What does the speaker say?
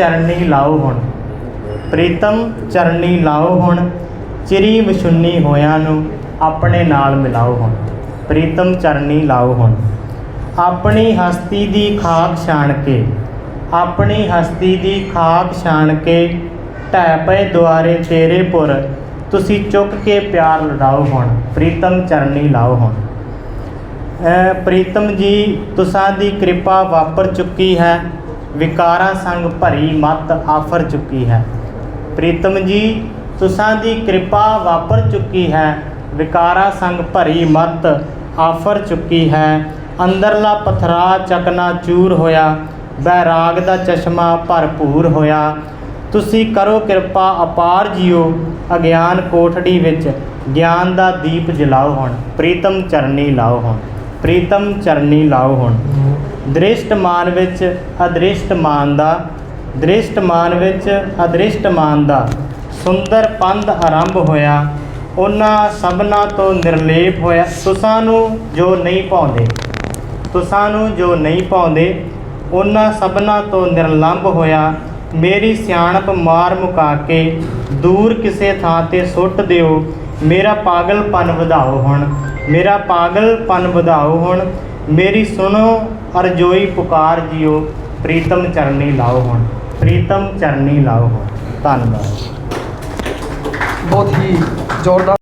ਚਰਨੀ ਲਾਓ ਹੁਣ। ਪ੍ਰੀਤਮ, ਚਰਨੀ ਲਾਓ ਹੁਣ। ਚਿਰੀ ਵਿਸ਼ੁੰਨੀ ਹੋਇਆਂ ਨੂੰ ਆਪਣੇ ਨਾਲ ਮਿਲਾਓ ਹੁਣ। ਪ੍ਰੀਤਮ, ਚਰਨੀ ਲਾਓ ਹੁਣ। ਆਪਣੀ ਹਸਤੀ ਦੀ ਖਾਕ ਛਾਣ ਕੇ, ਆਪਣੀ ਹਸਤੀ ਦੀ ਖਾਕ ਛਾਣ ਕੇ ਢਹਿ ਪਏ ਦੁਆਰੇ ਤੇਰੇ ਪੁਰ, ਤੁਸੀਂ ਚੁੱਕ ਕੇ ਪਿਆਰ ਲੜਾਓ ਹੁਣ। ਪ੍ਰੀਤਮ, ਚਰਨੀ ਲਾਓ ਹੁਣ। ਪ੍ਰੀਤਮ ਜੀ, ਤੁਸਾਂ ਦੀ ਕਿਰਪਾ ਵਾਪਰ ਚੁੱਕੀ ਹੈ। ਵਿਕਾਰਾਂ ਸੰਗ ਭਰੀ ਮਤ ਆਫਰ ਚੁੱਕੀ ਹੈ। ਪ੍ਰੀਤਮ ਜੀ, ਤੁਸਾਂ ਦੀ ਕਿਰਪਾ ਵਾਪਰ ਚੁੱਕੀ ਹੈ। ਵਿਕਾਰਾਂ ਸੰਗ ਭਰੀ ਮਤ ਆਫਰ ਚੁੱਕੀ ਹੈ। ਅੰਦਰਲਾ ਪਥਰਾ ਚਕਨਾ ਚੂਰ ਹੋਇਆ। ਬੈਰਾਗ ਦਾ ਚਸ਼ਮਾ ਭਰਪੂਰ ਹੋਇਆ। ਤੁਸੀਂ ਕਰੋ ਕਿਰਪਾ ਅਪਾਰ ਜੀਓ। ਅਗਿਆਨ ਕੋਠੜੀ ਵਿੱਚ ਗਿਆਨ ਦਾ ਦੀਪ ਜਲਾਓ ਹੁਣ। ਪ੍ਰੀਤਮ ਚਰਨੀ ਲਾਓ ਹੁਣ। ਪ੍ਰੀਤਮ ਚਰਨੀ ਲਾਓ ਹੁਣ। ਦ੍ਰਿਸ਼ਟਮਾਨ ਵਿੱਚ ਅਦ੍ਰਿਸ਼ਟਮਾਨ ਦਾ, ਦ੍ਰਿਸ਼ਟਮਾਨ ਵਿੱਚ ਅਦ੍ਰਿਸ਼ਟਮਾਨ ਦਾ। ਸੁੰਦਰ ਪੰਧ ਆਰੰਭ ਹੋਇਆ। ਉਹਨਾਂ ਸਭਨਾ ਤੋਂ ਨਿਰਲੇਪ ਹੋਇਆ। ਤੁਸਾਂ ਨੂੰ ਜੋ ਨਹੀਂ ਪਾਉਂਦੇ ਤੁਸਾਂ ਨੂੰ ਜੋ ਨਹੀਂ ਪਾਉਂਦੇ, ਉਹਨਾਂ ਸਭਨਾ ਤੋਂ ਨਿਰਲੰਭ ਹੋਇਆ। ਮੇਰੀ ਸਿਆਣਪ ਮਾਰ ਮੁਕਾ ਕੇ ਦੂਰ ਕਿਸੇ ਥਾਂ ਤੇ ਸੁੱਟ ਦਿਓ। ਮੇਰਾ ਪਾਗਲਪਨ ਵਧਾਓ ਹੁਣ। ਮੇਰਾ ਪਾਗਲਪਨ ਵਧਾਓ ਹੁਣ। ਮੇਰੀ ਸੁਣੋ ਅਰਜੋਈ ਪੁਕਾਰ ਜਿਓ, ਪ੍ਰੀਤਮ ਚਰਨੀ ਲਾਓ ਹੁਣ। ਪ੍ਰੀਤਮ ਚਰਨੀ ਲਾਓ ਹੁਣ। ਧੰਨਵਾਦ। ਬਹੁਤ ਹੀ ਜ਼ੋਰਦਾਰ